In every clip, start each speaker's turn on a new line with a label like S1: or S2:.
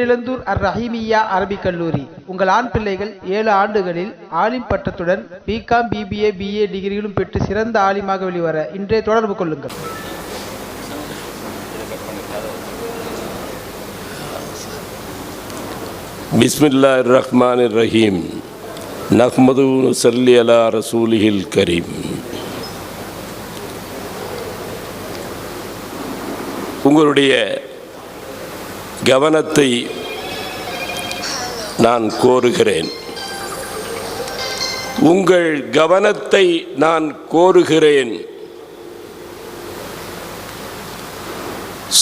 S1: பேரிழந்தூர் அர் ரஹீமியா அரபிக் கல்லூரி. உங்கள் ஆண் பிள்ளைகள் ஏழு ஆண்டுகளில் ஆலிம் பட்டத்துடன் பிகாம் பிபிஏ பிஏ டிகிரிகளும் பெற்று சிறந்த ஆலிமாக வெளிவர இன்றைய தொடர்பு கொள்ளுங்கள்.
S2: பிஸ்மில்லா ரஹ்மான் ரஹீம் நஹ்மது சல்லி அலா ரசூலிஹில் கரீம். உங்களுடைய கவனத்தை நான் கோருகிறேன். உங்கள் கவனத்தை நான் கோருகிறேன்.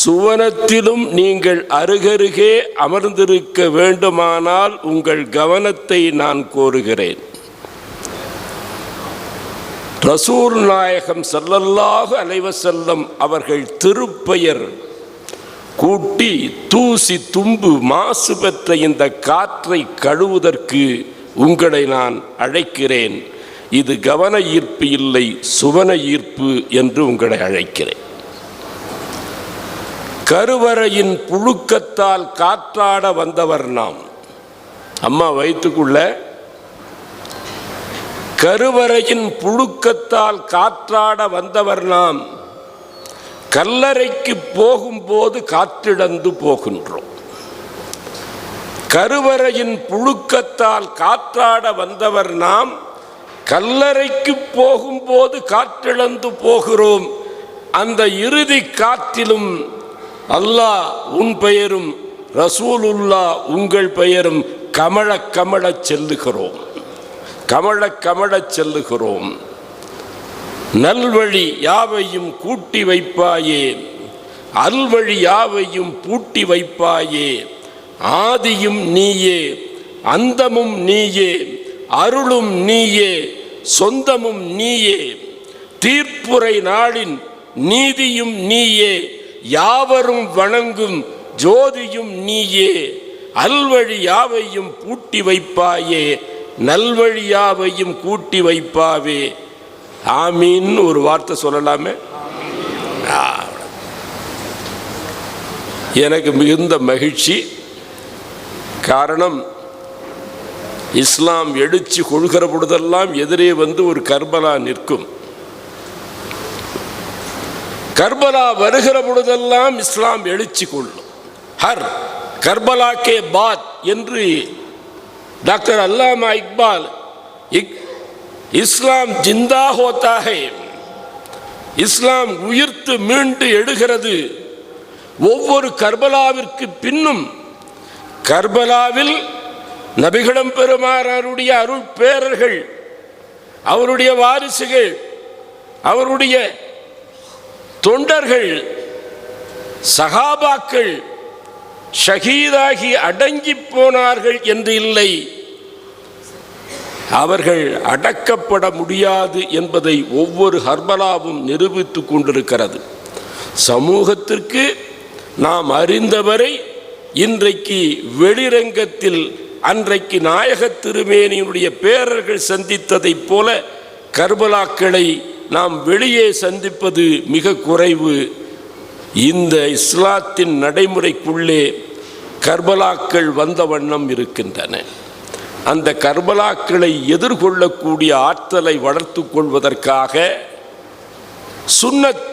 S2: சுவனத்திலும் நீங்கள் அருகருகே அமர்ந்திருக்க வேண்டுமானால் உங்கள் கவனத்தை நான் கோருகிறேன். ரசூர் நாயகம் ஸல்லல்லாஹு அலைவசல்லம் அவர்கள் திருப்பெயர் கூட்டி தூசி தும்பு மாசு பெற்ற இந்த காற்றை கழுவுவதற்கு உங்களை நான் அழைக்கிறேன். இது கவன ஈர்ப்பு இல்லை சுவன ஈர்ப்பு என்று உங்களை அழைக்கிறேன். கருவறையின் புழுக்கத்தால் காற்றாட வந்தவர் நாம். அம்மா வயிற்றுக்குள்ள. கருவறையின் புழுக்கத்தால் காற்றாட வந்தவர் நாம். கல்லறைக்கு போகும்போது காற்றிழந்து போகின்றோம். கருவறையின் புழுக்கத்தால் காற்றாட வந்தவர் நாம் கல்லறைக்கு போகும்போது காற்றிழந்து போகிறோம். அந்த இறுதி காற்றிலும் அல்லாஹ் உன் பெயரும் ரசூலுல்லா உங்கள் பெயரும் கமழ கமழச் செல்லுகிறோம். கமழ கமழச் செல்லுகிறோம். நல்வழி யாவையும் கூட்டி வைப்பாயே? அல்வழி யாவையும் பூட்டி வைப்பாயே? ஆதியும் நீயே அந்தமும் நீயே அருளும் நீயே சொந்தமும் நீயே. தீர்ப்புரை நாளின் நீதியும் நீயே யாவரும் வணங்கும் ஜோதியும் நீயே. அல்வழி யாவையும் பூட்டி வைப்பாயே? நல்வழி யாவையும் கூட்டி வைப்பாவே? ஆமீன்னு ஒரு வார்த்தை சொல்லலாமே? எனக்கு மிகுந்த மகிழ்ச்சி. காரணம் இஸ்லாம் எழுச்சி கொள்கிற பொழுதெல்லாம் எதிரே வந்து ஒரு கர்பலா நிற்கும். கர்பலா வருகிற பொழுதெல்லாம் இஸ்லாம் எழுச்சி கொள்ளும். ஹர் கர்பலா கே பாத் என்று டாக்டர் அல்லாமா இக்பால் இக் இஸ்லாம் ஜிந்தா ஹோத்தா இஸ்லாம் உயிர்த்து மீண்டு எடுகிறது. ஒவ்வொரு கர்பலாவிற்கு பின்னும் கர்பலாவில் நபிகளும் பெருமாறாருடைய அருள் பேரர்கள் அவருடைய வாரிசுகள் அவருடைய தொண்டர்கள் சகாபாக்கள் ஷஹீதாகி அடங்கி போனார்கள் என்று இல்லை. அவர்கள் அடக்கப்பட முடியாது என்பதை ஒவ்வொரு ஹர்பலாவும் நிரூபித்து கொண்டிருக்கிறது. சமூகத்திற்கு நாம் அறிந்தவரை இன்றைக்கு வெளிரங்கத்தில் அன்றைக்கு நாயக திருமேனியினுடைய பேரர்கள் சந்தித்ததைப் போல கர்பலாக்களை நாம் வெளியே சந்திப்பது மிக குறைவு. இந்த இஸ்லாத்தின் நடைமுறைக்குள்ளே கர்பலாக்கள் வந்த வண்ணம் இருக்கின்றன. அந்த கர்பலாக்களை எதிர்கொள்ளக்கூடிய ஆற்றலை வளர்த்து கொள்வதற்காக சுன்னத்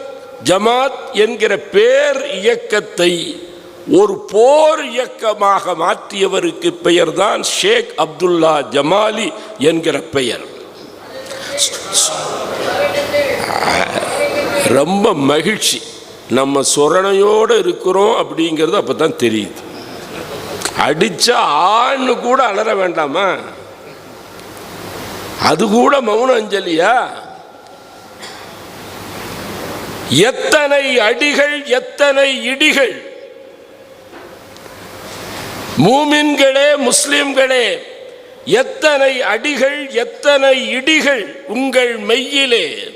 S2: ஜமாத் என்கிற பேர் இயக்கத்தை ஒரு போர் இயக்கமாக மாற்றியவருக்கு பெயர்தான் ஷேக் அப்துல்லா ஜமாலி என்கிற பெயர். ரொம்ப மகிழ்ச்சி. நம்ம சொரணையோடு இருக்கிறோம் அப்படிங்கிறது அப்போ தான் தெரியுது. அடிச்சா ஆன்னு கூட அலற வேண்டாமா? அது கூட மௌன அஞ்சலியா? எத்தனை அடிகள் எத்தனை இடிகள்? மூமின்களே முஸ்லிம்களே எத்தனை அடிகள் எத்தனை இடிகள் உங்கள் மெய்யிலே?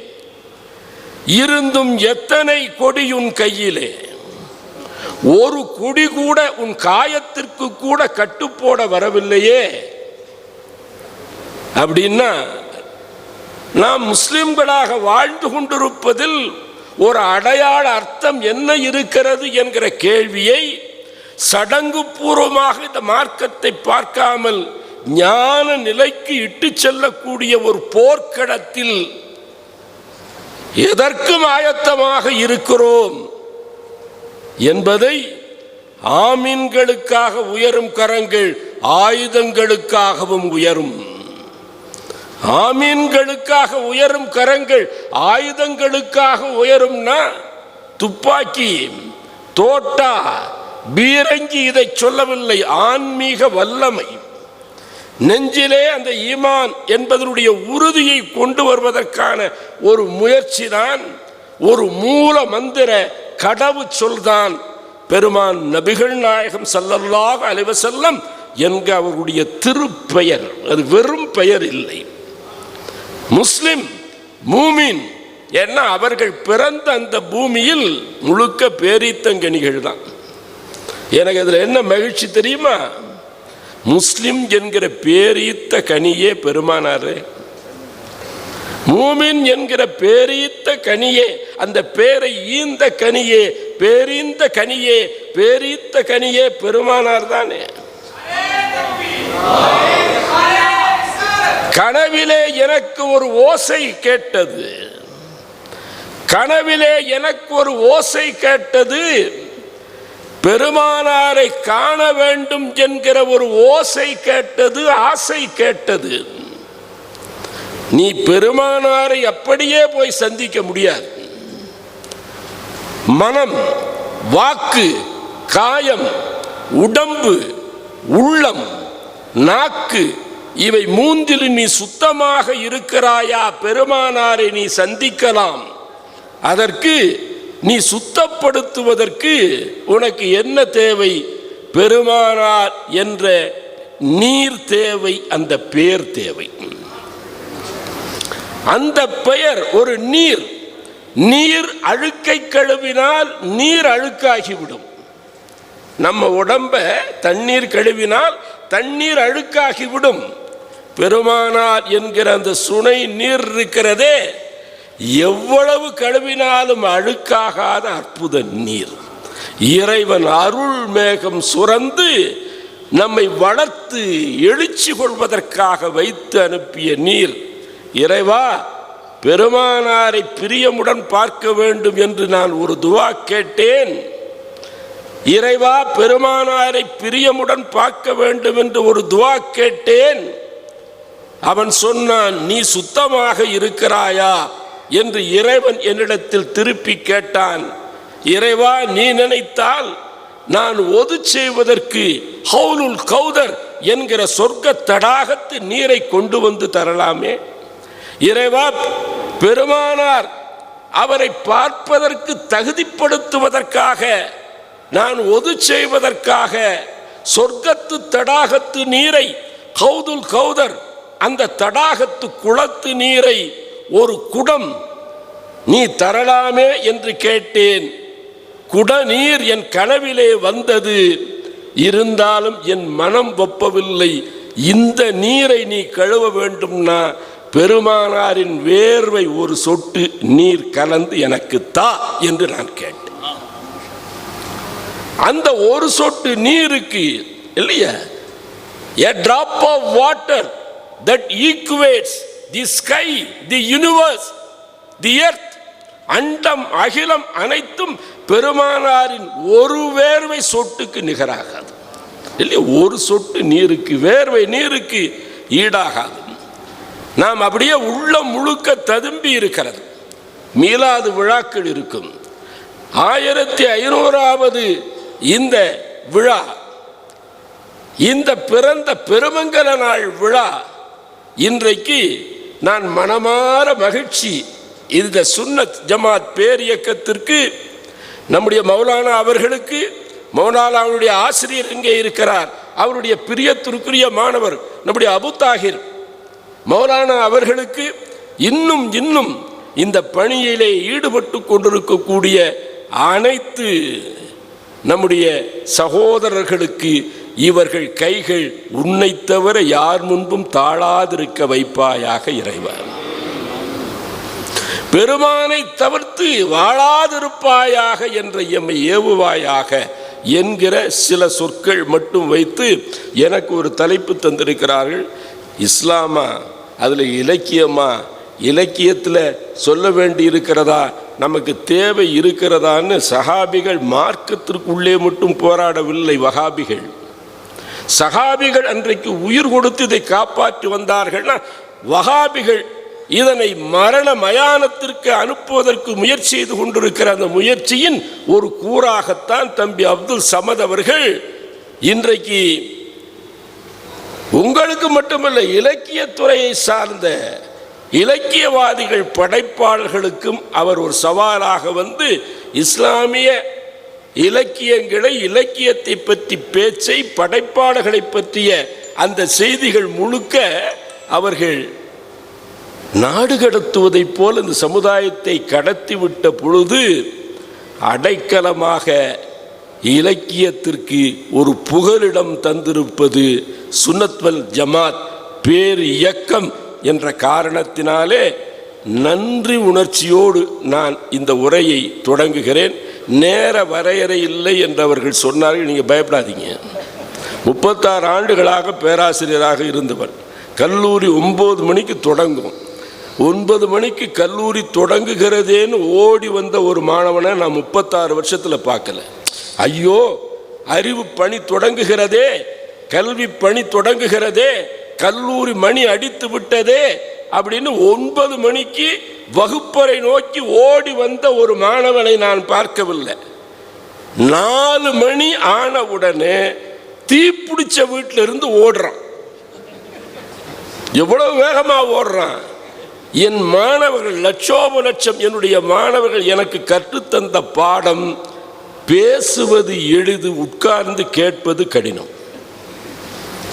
S2: இருந்தும் எத்தனை கொடியுன் கையிலே? ஒரு குடி கூட உன் காயத்திற்கு கூட கட்டுப்போட வரவில்லையே. அப்படின்னா நாம் முஸ்லிம்களாக வாழ்ந்து கொண்டிருப்பதில் ஒரு அடையாள அர்த்தம் என்ன இருக்கிறது என்கிற கேள்வியை சடங்கு பூர்வமாக இந்த மார்க்கத்தை பார்க்காமல் ஞான நிலைக்கு இட்டு செல்லக்கூடிய ஒரு போர்க்களத்தில் எதற்கும் ஆயத்தமாக இருக்கிறோம். என்பதை ஆமீன்களுக்காக உயரும் கரங்கள் ஆயுதங்களுக்காகவும் உயரும். ஆமீன்களுக்காக உயரும் கரங்கள் ஆயுதங்களுக்காக உயரும்னா துப்பாக்கி தோட்டா பீரங்கி இதை சொல்லவில்லை. ஆன்மீக வல்லமை. நெஞ்சிலே அந்த ஈமான் என்பதனுடைய உறுதியை கொண்டு வருவதற்கான ஒரு முயற்சி தான் ஒரு மூல மந்திர கடவு சொல்தான். பெருமான் நபிகள் நாயகம் ஸல்லல்லாஹு அலைஹி வஸல்லம் என்க அவருடைய திருப்பெயர். அது வெறும் பெயர் இல்லை. முஸ்லிம் மூமின் ஏன்னா அவர்கள் பிறந்த அந்த பூமியில் முழுக்க பேரித்தங்கனிகள் தான். எனக்கு அதில் என்ன மகிழ்ச்சி தெரியுமா? முஸ்லிம் என்கிற பேரீத்த கனியே பெருமானாரே. மூமின் என்கிற பேரீத்த கனியே அந்த பேரை ஈந்த கனியே பேரீந்த கனியே பேரீத்த கனியே பெருமானார் தானே. கனவிலே எனக்கு ஒரு ஓசை கேட்டது. கனவிலே எனக்கு ஒரு ஓசை கேட்டது பெருமானாரை காண வேண்டும் என்கிற ஒரு ஓசை கேட்டது ஆசை கேட்டது. நீ பெருமானாரை அப்படியே போய் சந்திக்க முடியாது. மனம் வாக்கு காயம் உடம்பு உள்ளம் நாக்கு இவை மூன்றில் நீ சுத்தமாக இருக்கிறாயா? பெருமானாரை நீ சந்திக்கலாம். அதற்கு நீ சுத்தப்படுத்துவதற்கு உனக்கு என்ன தேவை? பெருமானார் என்ற நீர் தேவை அந்த பேர் தேவை. அந்த பெயர் ஒரு நீர். நீர் அழுக்கை கழுவினால் நீர் அழுக்காகிவிடும். நம்ம உடம்ப தண்ணீர் கழுவினால் தண்ணீர் அழுக்காகிவிடும். பெருமானார் என்கிற அந்த சுனை நீர் இருக்கிறதே எவ்வளவு கழுவினாலும் அழுக்காகாத அற்புத நீர். இறைவன் அருள் மேகம் சுரந்து நம்மை வளர்த்து எழுச்சி கொள்வதற்காக வைத்து அனுப்பிய நீர். இறைவா பெருமானாரை பிரியமுடன் பார்க்க வேண்டும் என்று நான் ஒரு துவா கேட்டேன். இறைவா பெருமானாரை பிரியமுடன் பார்க்க வேண்டும் என்று ஒரு துவா கேட்டேன். அவன் சொன்னான் நீ சுத்தமாக இருக்கிறாயா? என்று இறைவன் என்னிடத்தில் திருப்பி கேட்டான். இறைவா நீ நினைத்தால் நான் ஒது செய்வதற்கு ஹவுலுல் கௌதர் என்கிற சொர்க்க தடாகத்து நீரை கொண்டு வந்து தரலாமே. இறைவா பெருமானார் அவரை பார்ப்பதற்கு தகுதிப்படுத்துவதற்காக நான் ஒது செய்வதற்காக சொர்க்கத்து தடாகத்து நீரை கௌதுல் கௌதர் அந்த தடாகத்து குளத்து நீரை ஒரு குடம் நீ தரலாமே என்று கேட்டேன். குடநீர் என் கனவிலே வந்தது இருந்தாலும் என் மனம் ஒப்பவில்லை. இந்த நீரை நீ கழுவ வேண்டும்னா பெருமானாரின் வேர்வை ஒரு சொட்டு நீர் கலந்து எனக்கு தா என்று நான் கேட்டேன். அந்த ஒரு சொட்டு நீருக்கு இல்லையா? A drop of water that equates the sky the universe the earth அண்டம் அகிலம் அனைத்தும் பெருமானாரின் ஒரு வேர்வை சொட்டுக்கு நிகராகாது. இல்லையா? ஒரு சொட்டு நீருக்கு வேர்வை நீருக்கு ஈடாகாது. நாம் அப்படியே உள்ள முழுக்க ததும்பி இருக்கிறது. மீளாது விழாக்கள் இருக்கும். ஆயிரத்தி ஐநூறாவது இந்த விழா இந்த பிறந்த பெருமங்கல நாள் விழா இன்றைக்கு நான் மனமாற மகிழ்ச்சி. இந்த சுன்னத் ஜமாத் பேர் இயக்கத்திற்கு நம்முடைய மௌலானா அவர்களுக்கு மௌலானாவுடைய ஆசிரியர் இங்கே இருக்கிறார். அவருடைய பிரியத்திற்குரிய மாணவர் நம்முடைய அபு தாகிர். மௌலானா அவர்களுக்கு இன்னும் இன்னும் இந்த பணியிலே ஈடுபட்டு கொண்டிருக்கக்கூடிய அனைத்து நம்முடைய சகோதரர்களுக்கு இவர்கள் கைகள் உன்னை தவிர யார் முன்பும் தாழாதிருக்க வைப்பாயாக இறைவன். பெருமானை தவிர்த்து வாழாதிருப்பாயாக என்ற எம்மை ஏவுவாயாக என்கிற சில சொற்கள் மட்டும் வைத்து எனக்கு ஒரு தலைப்பு தந்திருக்கிறார்கள். இஸ்லாமா? அதில் இலக்கியமா? இலக்கியத்தில் சொல்ல வேண்டி இருக்கிறதா நமக்கு தேவை இருக்கிறதான்னு சஹாபிகள் மார்க்கத்திற்குள்ளே மட்டும் போராடவில்லை வகாபிகள் சகாபிகள் அன்றைக்கு உயிர் கொடுத்து இதை காப்பாற்றி வந்தார்கள்னா வகாபிகள் இதனை மரண மயானத்திற்கு அனுப்புவதற்கு முயற்சி செய்து கொண்டிருக்கிற அந்த முயற்சியின் ஒரு கூறாகத்தான் தம்பி அப்துல் சமத் அவர்கள் இன்றைக்கு உங்களுக்கு மட்டுமல்ல இலக்கியத்துறையை சார்ந்த இலக்கியவாதிகள் படைப்பாளர்களுக்கும் அவர் ஒரு சவாலாக வந்து இஸ்லாமிய இலக்கியங்களை இலக்கியத்தை பற்றி பேச்சை படைப்பாளர்களை பற்றிய அந்த செய்திகள் முழுக்க அவர்கள் நாடு கடத்துவதைப் போல் இந்த சமுதாயத்தை கடத்திவிட்ட பொழுது அடைக்கலமாக இலக்கியத்திற்கு ஒரு புகலிடம் தந்திருப்பது சுன்னத்வல் ஜமாத் பேர் இயக்கம் என்ற காரணத்தினாலே நன்றி உணர்ச்சியோடு நான் இந்த உரையை தொடங்குகிறேன். நேர வரையறை இல்லை என்று அவர்கள் சொன்னார்கள் நீங்கள் பயப்படாதீங்க. முப்பத்தாறு ஆண்டுகளாக பேராசிரியராக இருந்தவர். கல்லூரி ஒம்பது மணிக்கு தொடங்கும். ஒன்பது மணிக்கு கல்லூரி தொடங்குகிறதேன்னு ஓடி வந்த ஒரு மாணவனை நான் முப்பத்தாறு வருஷத்தில் பார்க்கல. ஐயோ அறிவு பணி தொடங்குகிறதே கல்வி பணி தொடங்குகிறதே கல்லூரி மணி அடித்து விட்டதே அப்படின்னு ஒன்பது மணிக்கு வகுப்பறை நோக்கி ஓடி வந்த ஒரு மாணவனை நான் பார்க்கவில்லை. நாலு மணி ஆன உடனே தீப்பிடிச்ச வீட்டில இருந்து ஓடுறான். எவ்வளவு வேகமா ஓடுறான். என் மாணவர்கள் லட்சோப லட்சம் என்னுடைய மாணவர்கள் எனக்கு கற்றுத்தந்த பாடம் பேசுவது எளிது உட்கார்ந்து கேட்பது கடினம்.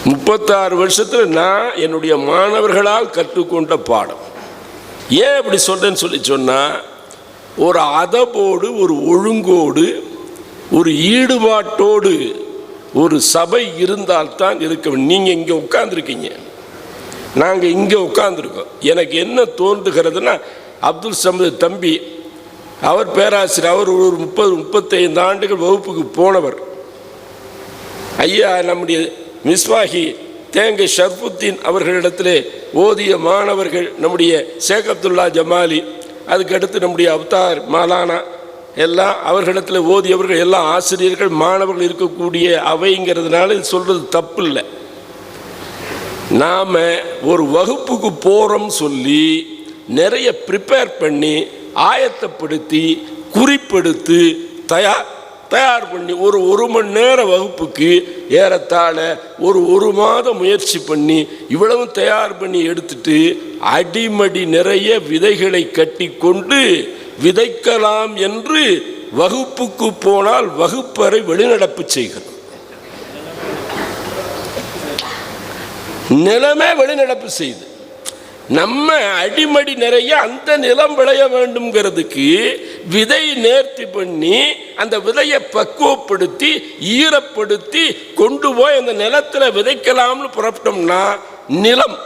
S2: முப்பத்தாறு வருஷத்தில் நான் என்னுடைய மாணவர்களால் கற்றுக்கொண்ட பாடம். ஏன் அப்படி சொல்றேன்னு சொல்லி சொன்னால் ஒரு அதபோடு ஒரு ஒழுங்கோடு ஒரு ஈடுபாட்டோடு ஒரு சபை இருந்தால்தான் இருக்க நீங்கள் இங்கே இங்க உட்கார்ந்துருக்கீங்க. நாங்கள் இங்கே உட்காந்துருக்கோம் எனக்கு என்ன தோன்றுகிறதுனா அப்துல் சமது தம்பி அவர் பேராசிரியர் அவர் ஒரு முப்பது முப்பத்தைந்து ஆண்டுகள் வகுப்புக்கு போனவர். ஐயா நம்முடைய மிஸ்வாஹி தேங்க ஷர்புத்தீன் அவர்களிடத்திலே ஓதிய மாணவர்கள் நம்முடைய ஷேக் அப்துல்லா ஜமாலி அதுக்கடுத்து நம்முடைய அப்தார் மாலானா எல்லாம் அவர்களிடத்தில் ஓதியவர்கள் எல்லாம் ஆசிரியர்கள் மாணவர்கள் இருக்கக்கூடிய அவைங்கிறதுனால இது சொல்கிறது தப்பு இல்லை நாம் ஒரு வகுப்புக்கு போகிறோம் சொல்லி நிறைய ப்ரிப்பேர் பண்ணி ஆயத்தப்படுத்தி குறிப்பெடுத்து தயார் தயார் பண்ணி ஒரு ஒரு மணி நேர வகுப்புக்கு ஏறத்தாழ ஒரு ஒரு மாதம் முயற்சி பண்ணி இவ்வளவு தயார் பண்ணி எடுத்துட்டு அடிமடி நிறைய விதைகளை கட்டி கொண்டு விதைக்கலாம் என்று வகுப்புக்கு போனால் வகுப்பறை வெளிநடப்பு செய்கிறது. நிலமே வெளிநடப்பு செய்து. நம்ம அடிமடி நிறைய அந்த நிலம் விளைய வேண்டும்ங்கிறதுக்கு விதை நேர்த்தி பண்ணி அந்த விதையை பக்குவப்படுத்தி ஈரப்படுத்தி கொண்டு போய் அந்த நிலத்தில் விதைக்கலாம்னு புறப்பட்டோம்னா நிலம்.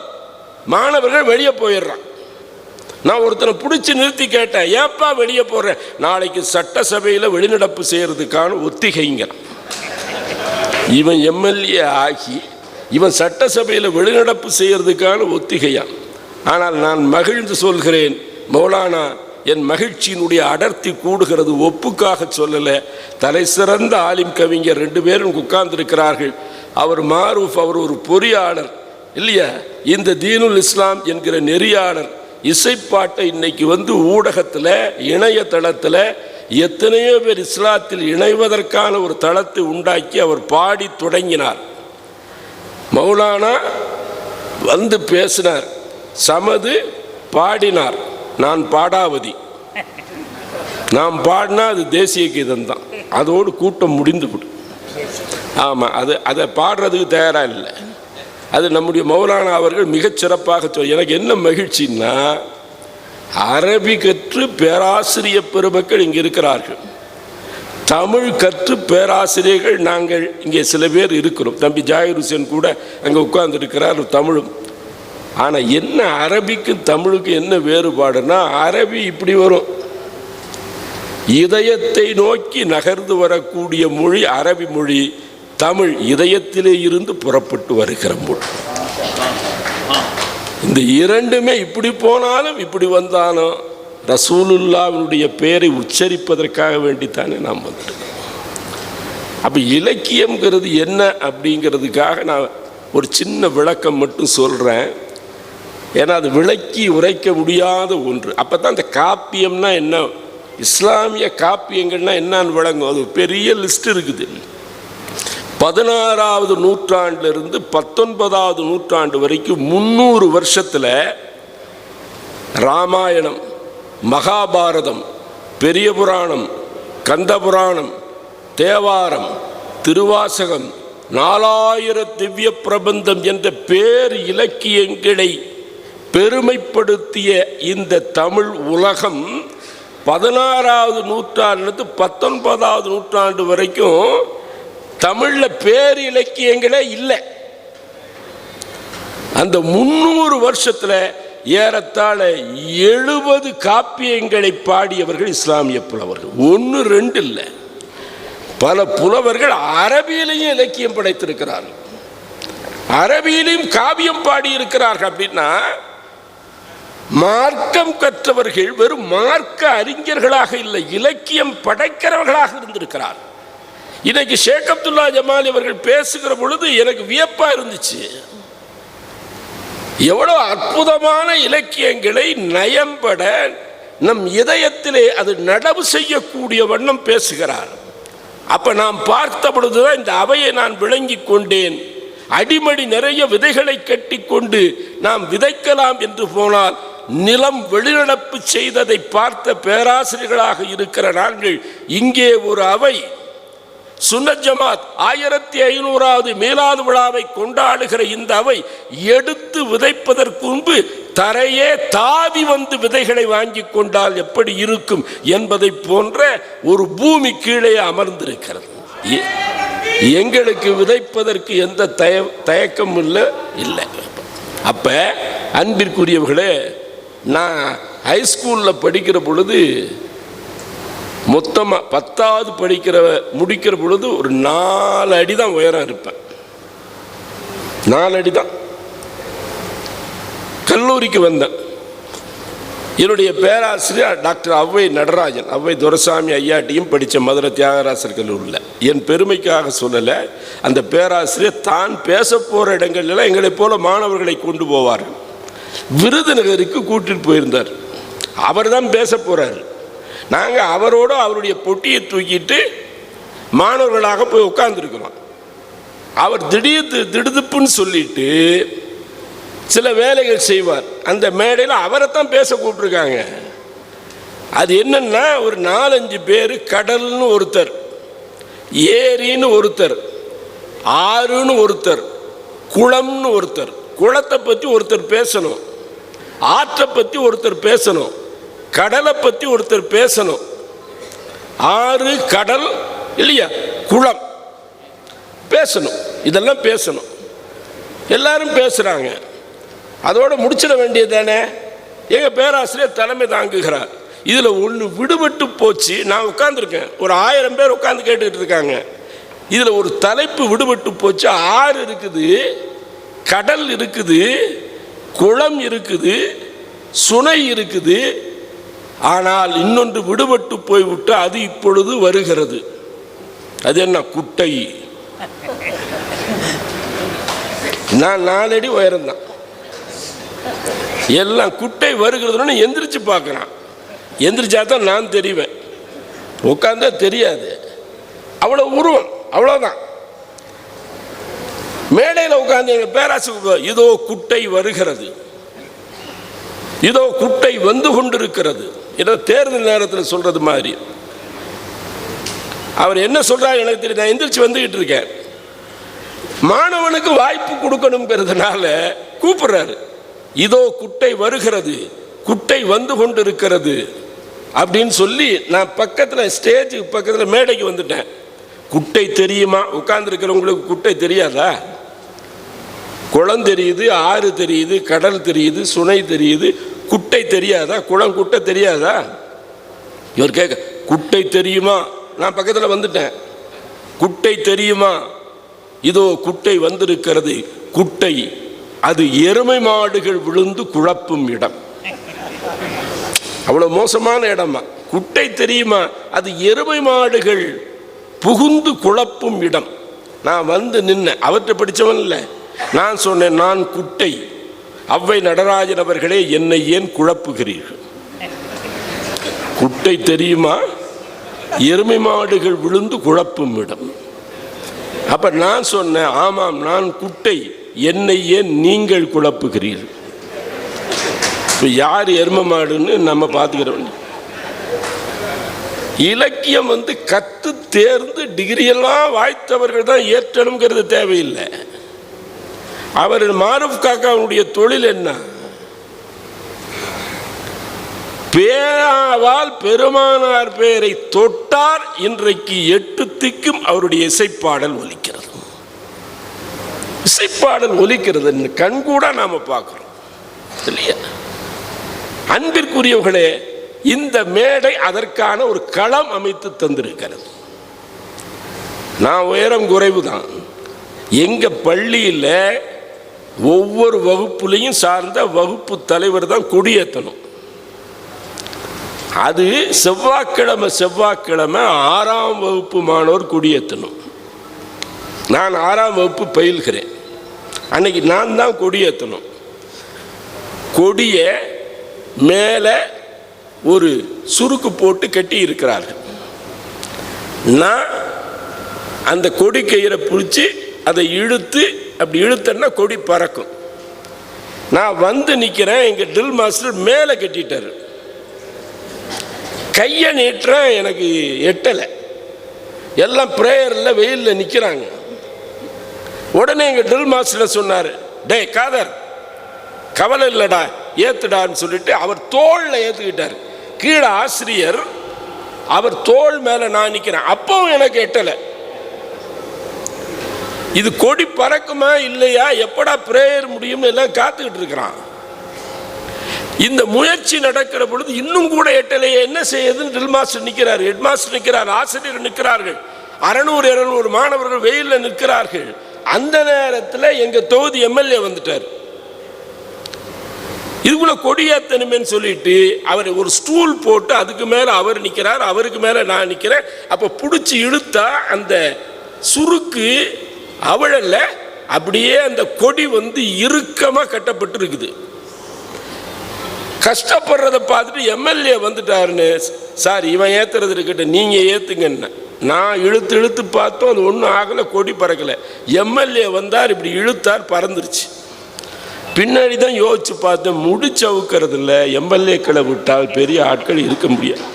S2: மாணவர்கள் வெளியே போயிடுறான். நான் ஒருத்தனை பிடிச்சி நிறுத்தி கேட்டேன் ஏப்பா வெளியே போகிறேன் நாளைக்கு சட்டசபையில் வெளிநடப்பு செய்கிறதுக்கான ஒத்திகைங்கிறான் இவன் எம்எல்ஏ ஆகி இவன் சட்டசபையில் வெளிநடப்பு செய்கிறதுக்கான ஒத்திகையான். ஆனால் நான் மகிழ்ந்து சொல்கிறேன் மௌலானா என் மகிழ்ச்சியினுடைய அடர்த்தி கூடுகிறது ஒப்புக்காக சொல்லலை. தலை சிறந்த ஆலிம் கவிஞர் ரெண்டு பேரும் உட்கார்ந்திருக்கிறார்கள். அவர் மாரூஃப் அவர் ஒரு பொறியாளர் இல்லையா? இந்த தீனுல் இஸ்லாம் என்கிற நெறியாளர் இசைப்பாட்டை இன்னைக்கு வந்து ஊடகத்தில் இணையதளத்தில் எத்தனையோ பேர் இஸ்லாத்தில் இணைவதற்கான ஒரு தளத்தை உண்டாக்கி அவர் பாடி தொடங்கினார். மௌலானா வந்து பேசினார். சமது பாடினார். நான் பாடாவதி. நாம் பாடினா அது தேசிய கீதம் தான் அதோடு கூட்டம் முடிந்து விடும் ஆமாம் அது அதை பாடுறதுக்கு தயாராக இல்லை. அது நம்முடைய மௌலானா அவர்கள் மிகச் சிறப்பாக சொல் எனக்கு என்ன மகிழ்ச்சின்னா அரபி கற்று பேராசிரிய பெருமக்கள் இங்கே இருக்கிறார்கள். தமிழ் கற்று பேராசிரியர்கள் நாங்கள் இங்கே சில பேர் இருக்கிறோம். தம்பி ஜாகிர் ஹுசேன் கூட அங்கே உட்கார்ந்துருக்கிறார் தமிழும். ஆனால் என்ன அரபிக்கும் தமிழுக்கும் என்ன வேறுபாடுனா அரபி இப்படி வரும். இதயத்தை நோக்கி நகர்ந்து வரக்கூடிய மொழி அரபி மொழி தமிழ் இதயத்திலே இருந்து புறப்பட்டு வருகிற மொழி. இந்த இரண்டுமே இப்படி போனாலும் இப்படி வந்தாலும் ரசூலுல்லாவினுடைய பெயரை உச்சரிப்பதற்காக வேண்டித்தானே நாம் வந்துருக்கோம். அப்போ இலக்கியம்ங்கிறது என்ன அப்படிங்கிறதுக்காக நான் ஒரு சின்ன விளக்கம் மட்டும் சொல்கிறேன் ஏன்னா அது விளக்கி உரைக்க முடியாத ஒன்று. அப்போ தான் அந்த காப்பியம்னா என்ன? இஸ்லாமிய காப்பியங்கள்னா என்னன்னு விளங்கும். அது பெரிய லிஸ்ட் இருக்குது. பதினாறாவது நூற்றாண்டிலிருந்து பத்தொன்பதாவது நூற்றாண்டு வரைக்கும் முந்நூறு வருஷத்தில் ராமாயணம் மகாபாரதம் பெரிய புராணம் கந்த புராணம் தேவாரம் திருவாசகம் நாலாயிர திவ்ய பிரபந்தம் என்ற பேர் இலக்கியங்களை பெருமைப்படுத்திய இந்த தமிழ் உலகம் பதினாறாவது நூற்றாண்டுலேருந்து பத்தொன்பதாவது நூற்றாண்டு வரைக்கும் தமிழில் பேர் இலக்கியங்களே இல்லை. அந்த முந்நூறு வருஷத்தில் ஏறத்தாழ எழுபது காப்பியங்களை பாடியவர்கள் இஸ்லாமிய புலவர்கள். ஒன்று ரெண்டு இல்லை. பல புலவர்கள் அரபியிலையும் இலக்கியம் படைத்திருக்கிறார்கள். அரபியிலையும் காவியம் பாடியிருக்கிறார்கள் அப்படின்னா மார்க்கம் கற்றவர்கள் வெறும் மார்க்க அறிஞர்களாக இல்லை இலக்கியம் படைக்கிறவர்களாக இருந்திருக்கிறார். இன்னைக்கு ஷேக் அப்துல்லா ஜமால் அவர்கள் பேசுகிற பொழுது எனக்கு வியப்பா இருந்துச்சு. எவ்வளோ அற்புதமான இலக்கியங்களை நயம்பட நம் இதயத்திலே அது நடவு செய்யக்கூடிய வண்ணம் பேசுகிறார். அப்ப நாம் பார்த்த பொழுதுதான் இந்த அவையை நான் விளங்கி கொண்டேன். அடிமடி நிறைய விதைகளை கட்டிக்கொண்டு நாம் விதைக்கலாம் என்று போனால் நிலம் வெளிநடப்பு செய்ததை பார்த்த பேராசிரியர்களாக இருக்கிற நாங்கள் இங்கே ஒரு அவை. சுன்னத் ஜமாத் ஆயிரத்தி ஐநூறாவது மேலாது விழாவை கொண்டாடுகிற இந்த அவை எடுத்து விதைப்பதற்கு முன்பு தரையே தாவி வந்து விதைகளை வாங்கி கொண்டால் எப்படி இருக்கும் என்பதை போன்ற ஒரு பூமி கீழே அமர்ந்திருக்கிறது. எங்களுக்கு விதைப்பதற்கு எந்த தய தயக்கமும் இல்லை இல்லை. அப்ப அன்பிற்குரியவர்களே நான் ஹைஸ்கூலில் படிக்கிற பொழுது மொத்தமாக பத்தாவது படிக்கிற முடிக்கிற பொழுது ஒரு நாலு அடி தான் உயரம் இருப்பேன். நாலு அடி தான் கல்லூரிக்கு வந்தேன். என்னுடைய பேராசிரியர் டாக்டர் அவ்வை நடராஜன் அவ்வை துரசாமி ஐயாட்டியும் படித்த மதுரை தியாகராசர் கல்லூரியில். என் பெருமைக்காக சொல்லலை அந்த பேராசிரியர் தான் பேச போகிற இடங்கள்லாம் எங்களைப் போல மாணவர்களை கொண்டு போவார்கள். விருதுநகருக்கு கூட்டிட்டு போயிருந்தார். அவர் தான் பேச போகிறார் நாங்கள் அவரோட அவருடைய பொட்டியை தூக்கிட்டு மாணவர்களாக போய் உட்கார்ந்துருக்கிறோம். அவர் திடீர் திடுதுப்புன்னு சொல்லிட்டு சில வேலைகள் செய்வார். அந்த மேடையில் அவரைத்தான் பேச கூப்பிட்டுருக்காங்க. அது என்னன்னா ஒரு நாலஞ்சு பேர் கடல்னு ஒருத்தர் ஏரின்னு ஒருத்தர் ஆறுன்னு ஒருத்தர் குளம்னு ஒருத்தர். குளத்தை பற்றி ஒருத்தர் பேசணும். ஆற்றை பற்றி ஒருத்தர் பேசணும். கடலை பற்றி ஒருத்தர் பேசணும். ஆறு கடல் இல்லையா? குளம். பேசணும். இதெல்லாம் பேசணும். எல்லாரும் பேசுகிறாங்க அதோடு முடிச்சிட வேண்டியது தானே எங்கள் பேராசிரியர் தலைமை தாங்குகிறார். இதில் ஒன்று விடுபட்டு போச்சு. நான் உட்காந்துருக்கேன் ஒரு ஆயிரம் பேர் உட்காந்து கேட்டுக்கிட்டு இருக்காங்க. இதில் ஒரு தலைப்பு விடுபட்டு போச்சு. ஆறு இருக்குது. கடல் இருக்குது குளம் இருக்குது சுனை இருக்குது. ஆனால் இன்னொன்று விடுபட்டு போய்விட்டு அது இப்பொழுது வருகிறது. அது என்ன குட்டை? நான் நாலடி உயரம்தான். எல்லாம் குட்டை வருகிறதுன்னு எந்திரிச்சு பார்க்குறான். எந்திரிச்சா தான் நான் தெரிவேன். உட்காந்தா தெரியாது. அவ்வளோ உருவம் அவ்வளோதான் மேடையில் உட்கார்ந்து எங்கள் பேராசு இதோ குட்டை வருகிறது. இதோ குட்டை வந்து கொண்டிருக்கிறது. ஏதோ தேர்தல் நேரத்தில் சொல்றது மாதிரி. அவர் என்ன சொல்றாரு எனக்கு தெரியும் நான் எந்திரிச்சு வந்துகிட்டு இருக்கேன். மாணவனுக்கு வாய்ப்பு கொடுக்கணுங்கிறதுனால கூப்பிடுறாரு. இதோ குட்டை வருகிறது. குட்டை வந்து கொண்டிருக்கிறது. அப்படின்னு சொல்லி நான் பக்கத்தில் ஸ்டேஜுக்கு பக்கத்தில் மேடைக்கு வந்துட்டேன். குட்டை தெரியுமா? உட்கார்ந்துருக்கிறவங்களுக்கு குட்டை தெரியாதா? குளம் தெரியுது ஆறு தெரியுது கடல் தெரியுது சுனை தெரியுது. குட்டை தெரியாதா? குளம் குட்டை தெரியாதா? இவர் கேட்க குட்டை தெரியுமா? நான் பக்கத்தில் வந்துட்டேன். குட்டை தெரியுமா? இதோ குட்டை வந்திருக்கிறது. குட்டை அது எருமை மாடுகள் விழுந்து குழப்பும் இடம். அவ்வளோ மோசமான இடமா? குட்டை தெரியுமா? அது எருமை மாடுகள் புகுந்து குழப்பும் இடம். நான் வந்து நின்ன அவற்றை படித்தவன் இல்லை. நான் சொன்னேன் நான் குட்டை. அவ்வை நடராஜன் அவர்களே என்னை ஏன் குழப்புகிறீர்கள்? குட்டை தெரியுமா? எருமை மாடுகள் விழுந்து குழப்பும் இடம். அப்ப நான் சொன்னேன் ஆமாம் நான் குட்டை. என்னை ஏன் நீங்கள் குழப்புகிறீர்கள்? இப்போ யார் எருமை மாடுன்னு நம்ம பார்த்துக்கிறோம். இலக்கியம் வந்து கத்து தேர்ந்து டிகிரி எல்லாம் வாய்த்தவர்கள் தான் ஏற்றணுங்கிறது தேவையில்லை. அவர் மாரூப் காக்காவுடைய தொழில் என்ன? பேராவால் பெருமானார் பெயரை தொட்டார் இன்றைக்கு எட்டு திக்கும் அவருடைய இசைப்பாடல் ஒலிக்கிறது. இசைப்பாடல் ஒலிக்கிறது கண்கூட நாம பார்க்கிறோம். இல்லையா? அன்பிற்குரியவர்களே இந்த மேடை அதற்கான ஒரு களம் அமைத்து தந்திருக்கிறது. நான் உயரம் குறைவு தான் எங்க பள்ளியில் ஒவ்வொரு வகுப்புலையும் சார்ந்த வகுப்பு தலைவர் தான் கொடியேற்றணும். அது செவ்வாய்க்கிழமை செவ்வாய்க்கிழமை ஆறாம் வகுப்பு மாணவர் கொடியேற்றணும். நான் ஆறாம் வகுப்பு பயில்கிறேன். அன்னைக்கு நான் தான் கொடியேற்றணும். கொடியை மேலே ஒரு சுருக்கு போட்டு கட்டி இருக்கிறார்கள். நான் அந்த கொடி கயிறை பிடிச்சி அதை இழுத்து அப்படி இழுத்தேன்னா கொடி பறக்கும். நான் வந்து நிற்கிறேன் எங்கள் ட்ரில் மாஸ்டர் மேலே கட்டிட்டார். கையை நீட்டுறேன் எனக்கு எட்டலை. எல்லாம் ப்ரேயரில் வெயிலில் நிற்கிறாங்க உடனே எங்கள் ட்ரில் மாஸ்டர் சொன்னார் டேய் காதர் கவலை இல்லைடா ஏத்துடான்னு சொல்லிட்டு அவர் தோளில் ஏற்றுக்கிட்டார் கீழே ஆசிரியர் அவர் தோள் மேலே நான் நிற்கிறேன் அப்பவும் எனக்கு எட்டலை. இது கொடி பறக்குமா இல்லையா? எப்படா பிரேயர் முடியும் எல்லாம் காத்துக்கிட்டு இருக்கிறான். இந்த முயற்சி நடக்கிற பொழுது இன்னும் கூட எட்டலையே என்ன செய்யுதுன்னு ட்ரில் மாஸ்டர் நிற்கிறார் ஹெட் மாஸ்டர் நிற்கிறார் ஆசிரியர் நிற்கிறார்கள் அறநூறு இருநூறு மாணவர்கள் வெயிலில் நிற்கிறார்கள். அந்த நேரத்தில் எங்கள் தொகுதி எம்எல்ஏ வந்துட்டார். இதுக்குள்ள கொடியேத்தனுமேன்னு சொல்லிட்டு அவர் ஒரு ஸ்டூல் போட்டு அதுக்கு மேலே அவர் நிற்கிறார் அவருக்கு மேலே நான் நிற்கிறேன் அப்போ பிடிச்சி இழுத்தா அந்த சுருக்கு அவழல்ல அப்படியே அந்த கொடி வந்து இறுக்கமாக கட்டப்பட்டு இருக்குது கஷ்டப்படுறத பார்த்துட்டு எம்எல்ஏ வந்துட்டாருன்னு சார் இவன் ஏற்றுறது இருக்கட்டும் நீங்கள் ஏற்றுங்கன்னு நான் இழுத்து இழுத்து பார்த்தோம் அது ஒன்றும் ஆகலை கொடி பறக்கலை. எம்எல்ஏ வந்தார் இப்படி இழுத்தார் பறந்துருச்சு. பின்னாடி தான் யோசிச்சு பார்த்தேன் முடிச்சு அவுக்கிறது இல்லை எம்எல்ஏக்களை விட்டால் பெரிய ஆட்கள் இருக்க முடியாது.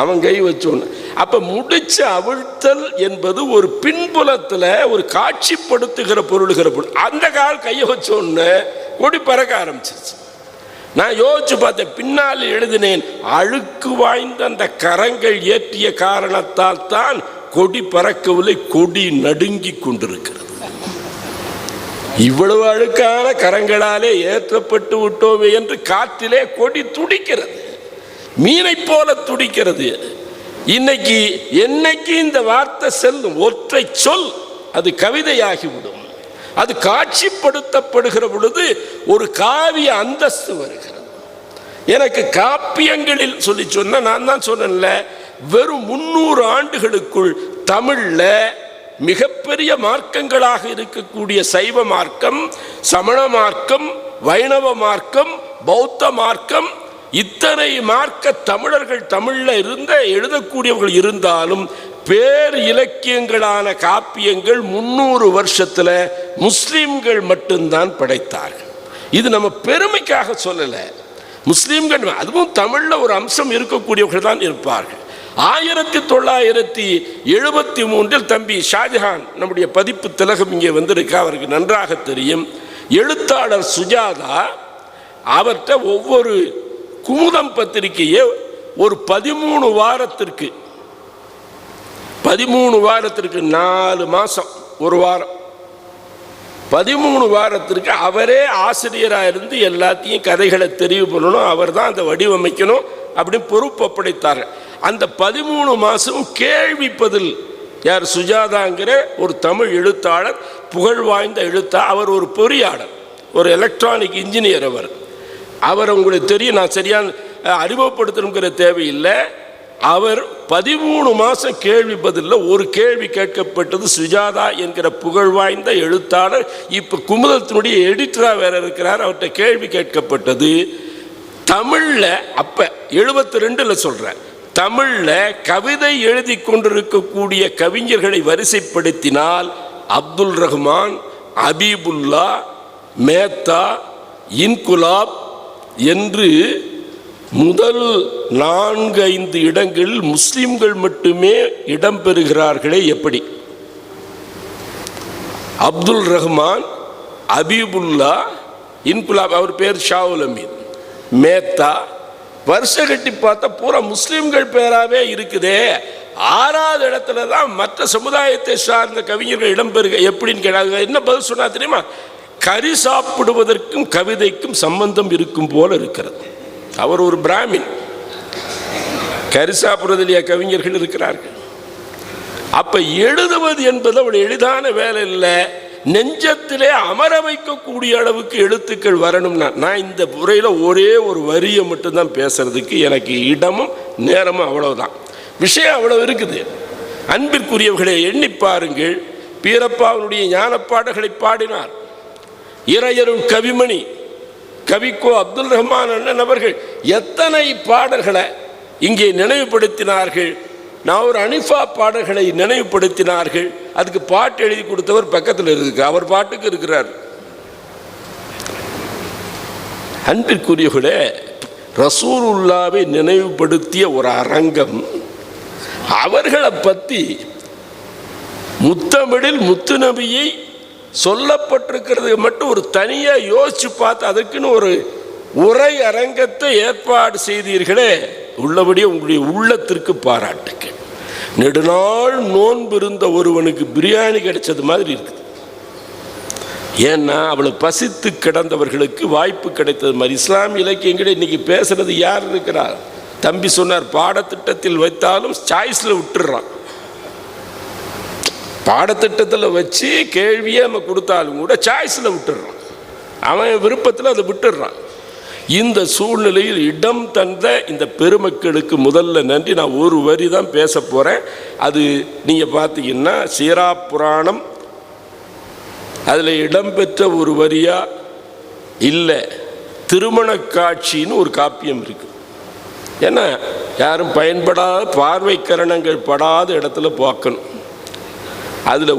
S2: அவன் கை வச்சோன்னு. அப்போ முடிச்சு அவிழ்த்தல் என்பது ஒரு பின்புலத்தில் ஒரு காட்சிப்படுத்துகிற பொருளுகிற பொருள். அந்த கால் கையை வச்சோன்னு கொடி பறக்க ஆரம்பிச்சிருச்சு. நான் யோசிச்சு பார்த்தேன் பின்னால் எழுதினேன் அழுக்கு வாய்ந்த அந்த கரங்கள் ஏற்றிய காரணத்தால் தான் கொடி பறக்கவில்லை கொடி நடுங்கி கொண்டிருக்கிறது. இவ்வளவு அழுக்கான கரங்களாலே ஏற்றப்பட்டு விட்டோமே என்று காற்றிலே கொடி துடிக்கிறது. மீனை போல துடிக்கிறது. இன்னைக்கு என்னைக்கு இந்த வார்த்தை செல்லும்? ஒற்றை சொல். அது கவிதையாகிவிடும். அது காட்சிப்படுத்தப்படுகிற பொழுது ஒரு காவிய அந்தஸ்து வருகிறது. எனக்கு காப்பியங்களில் சொல்லி சொன்ன நான் தான் சொன்னேன்ல வெறும் முன்னூறு ஆண்டுகளுக்குள் தமிழில் மிகப்பெரிய மார்க்கங்களாக இருக்கக்கூடிய சைவ மார்க்கம் சமண மார்க்கம் வைணவ மார்க்கம் பௌத்த மார்க்கம் இத்தனை மார்க்க தமிழர்கள் தமிழில் இருந்த எழுதக்கூடியவர்கள் இருந்தாலும் பேர் இலக்கியங்களான காப்பியங்கள் முன்னூறு வருஷத்தில் முஸ்லீம்கள் மட்டும்தான் படைத்தார்கள். இது நம்ம பெருமைக்காக சொல்லலை. முஸ்லீம்கள் அதுவும் தமிழில் ஒரு அம்சம் இருக்கக்கூடியவர்கள் தான் இருப்பார்கள். ஆயிரத்தி தொள்ளாயிரத்தி எழுபத்தி மூன்றில் தம்பி ஷாஜஹான் நம்முடைய பதிப்பு திலகம் இங்கே வந்திருக்க அவருக்கு நன்றாக தெரியும். எழுத்தாளர் சுஜாதா அவர்கிட்ட ஒவ்வொரு குமுதம் பத்திரிகையை ஒரு பதிமூணு வாரத்திற்கு பதிமூணு வாரத்திற்கு நாலு மாதம் ஒரு வாரம். பதிமூணு வாரத்திற்கு அவரே ஆசிரியராக இருந்து எல்லாத்தையும் கதைகளை தெரிவு பண்ணணும் அவர் தான் அதை வடிவமைக்கணும் அப்படின்னு பொறுப்பு ஒப்படைத்தார்கள். அந்த பதிமூணு மாதம் கேள்விப்பதில் யார் சுஜாதாங்கிற ஒரு தமிழ் எழுத்தாளர் புகழ் வாய்ந்த எழுத்தா அவர் ஒரு பொறியாளர் ஒரு எலக்ட்ரானிக் இன்ஜினியர் அவர். அவர் உங்களுக்கு தெரியும் நான் சரியான அறிமுகப்படுத்தணுங்கிற தேவையில்லை. அவர் பதிமூணு மாதம் கேள்வி பதிலில் ஒரு கேள்வி கேட்கப்பட்டது சுஜாதா என்கிற புகழ் வாய்ந்த எழுத்தாளர் இப்போ குமுதத்தினுடைய எடிட்டராக வேற இருக்கிறார் அவர்கிட்ட கேள்வி கேட்கப்பட்டது. தமிழில் அப்போ எழுபத்தி ரெண்டில் சொல்கிறேன் தமிழில் கவிதை எழுதி கொண்டிருக்கக்கூடிய கவிஞர்களை வரிசைப்படுத்தினால் அப்துல் ரஹ்மான் அபீபுல்லா மேத்தா இன்குலாப் என்று முதல் நான்கு ஐந்து இடங்களில் முஸ்லிம்கள் மட்டுமே இடம்பெறுகிறார்களே எப்படி? அப்துல் ரஹ்மான் அபீபுல்லா இன்குலாப் அவர் பேர் ஷாவுல் அமீன். மேத்தா வருஷ கட்டி பார்த்தா பூரா முஸ்லிம்கள் பேராகவே இருக்குதே. ஆறாவது இடத்துல தான் மற்ற சமுதாயத்தை சார்ந்த கவிஞர்கள் இடம்பெறுக எப்படின்னு கேட்டாங்க என்ன பதில் சொன்னா தெரியுமா? கறி சாப்பிடுவதற்கும் கவிதைக்கும் சம்பந்தம் இருக்கும் போல இருக்கிறது. அவர் ஒரு பிராமின். கறி சாப்பிடுவதிலேயே கவிஞர்கள் இருக்கிறார்கள். அப்ப எழுதுவது என்பது அவள் எளிதான வேலை இல்லை. நெஞ்சத்திலே அமர வைக்கக்கூடிய அளவுக்கு எழுத்துக்கள் வரணும்னா நான் இந்த முறையில் ஒரே ஒரு வரியை மட்டும்தான் பேசுறதுக்கு எனக்கு இடமும் நேரமும் அவ்வளவுதான். விஷயம் அவ்வளவு இருக்குது. அன்பிற்குரியவர்களை எண்ணி பாருங்கள். பீரப்பாவனுடைய ஞானப்பாடுகளை பாடினார் இறையரும் கவிமணி கவிக்கோ அப்துல் ரஹ்மான் அண்ணன் அவர்கள் எத்தனை பாடல்களை இங்கே நினைவுபடுத்தினார்கள்? நான் ஒரு அனிஃபா பாடல்களை நினைவுபடுத்தினார்கள். அதுக்கு பாட்டு எழுதி கொடுத்தவர் பக்கத்தில் இருக்கு. அவர் பாட்டுக்கு இருக்கிறார். அன்பிற்குரியவர்களே ரசூலுல்லாவை நினைவுபடுத்திய ஒரு அரங்கம் அவர்களை பற்றி முத்தமிழில் முத்துநபியை சொல்லப்பட்டிருக்கிறது மட்டும் ஒரு தனியாக யோசிச்சு பார்த்து அதுக்குன்னு ஒரு உரை அரங்கத்தை ஏற்பாடு செய்தீர்களே உள்ளபடியே உங்களுடைய உள்ளத்திற்கு பாராட்டுக்கள் நெடுநாள் நோன்பு இருந்த ஒருவனுக்கு பிரியாணி கிடைச்சது மாதிரி இருக்குது. ஏன்னா அவளை பசித்து கிடந்தவர்களுக்கு வாய்ப்பு கிடைத்தது மாதிரி. இஸ்லாமிய இலக்கியங்களே இன்றைக்கி பேசுகிறது யார் இருக்கிறார்? தம்பி சொன்னார் பாடத்திட்டத்தில் வைத்தாலும் சாய்ஸில் விட்டுடுறான் பாடத்திட்டத்தில் வச்சு கேள்வியே நம்ம கொடுத்தாலும் கூட சாய்ஸில் விட்டுடுறான். அவன் விருப்பத்தில் அதை விட்டுடுறான். இந்த சூழ்நிலையில் இடம் தந்த இந்த பெருமக்களுக்கு முதல்ல நன்றி. நான் ஒரு வரி தான் பேச போகிறேன் அது நீங்கள் பார்த்தீங்கன்னா சீரா புராணம். அதில் இடம்பெற்ற ஒரு வரியாக இல்லை. திருமண காட்சின்னு ஒரு காப்பியம் இருக்குது ஏன்னா யாரும் பயன்படாத பார்வை கரணங்கள் படாத இடத்துல பார்க்கணும். அதில்